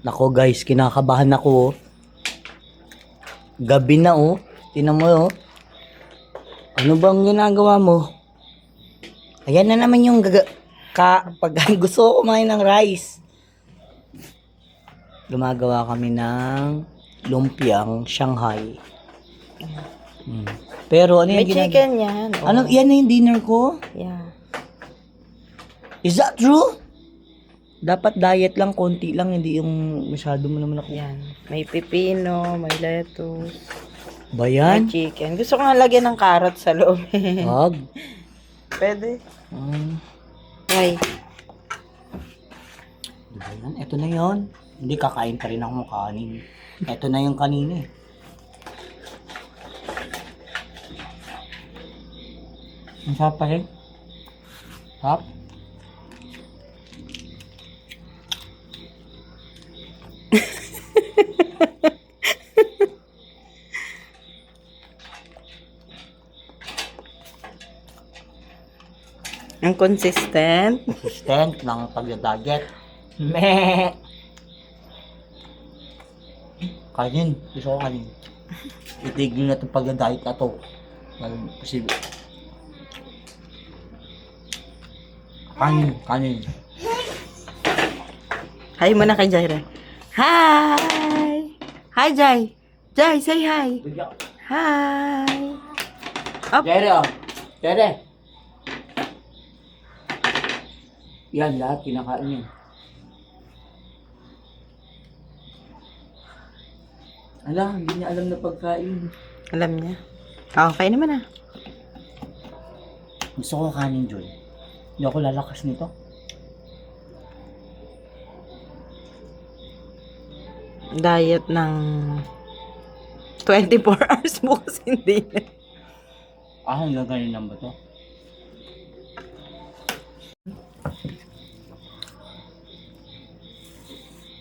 Nako guys, kinakabahan ako oh. Gabi na oh. Tinan mo oh. Ano bang ginagawa mo? Ayan na naman yung gaga... Ka, pag gusto ko kumain ng rice. Gumagawa kami ng lumpiang Shanghai. Hmm. Pero ano May yung chicken yan. Oh. Ano, yan na yung dinner ko? Yeah. Is that true? Dapat diet lang, konti lang, hindi yung masyado mo naman ako. Yan. May pipino, may lettuce, Ba may yan? chicken. Gusto ko nga lagyan ng carrot sa loob. Wag. Pwede. Um, Ay, diba yan? Ito na yon. Hindi kakain pa rin ako ng kanin. Ito na yung kanina eh. Ang sarap pa rin. Sarap. Ang consistent. Consistent ng pagda-diet. Meh! Kanin. Gusto ko kanin. Itigil na itong pagda-diet na to. Walang posible. Kanin. Kanin. Hi muna kay Jaira. Hi! Hi, Jai! Jai, say hi! Hi! Up. Jere, oh. Yan, lahat kinakain niya. Ala, hindi niya alam na pagkain. Alam niya. Okay naman ah. Gusto ko kanin, Joy. Hindi ako lalakas nito. Diet ng 24 hours bukas hindi na. Ah, hanggang ganyan lang ba to?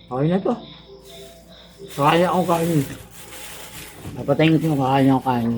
Okay na to. Kaya akong kanin. Napatayin ko yung kakain ako kanin.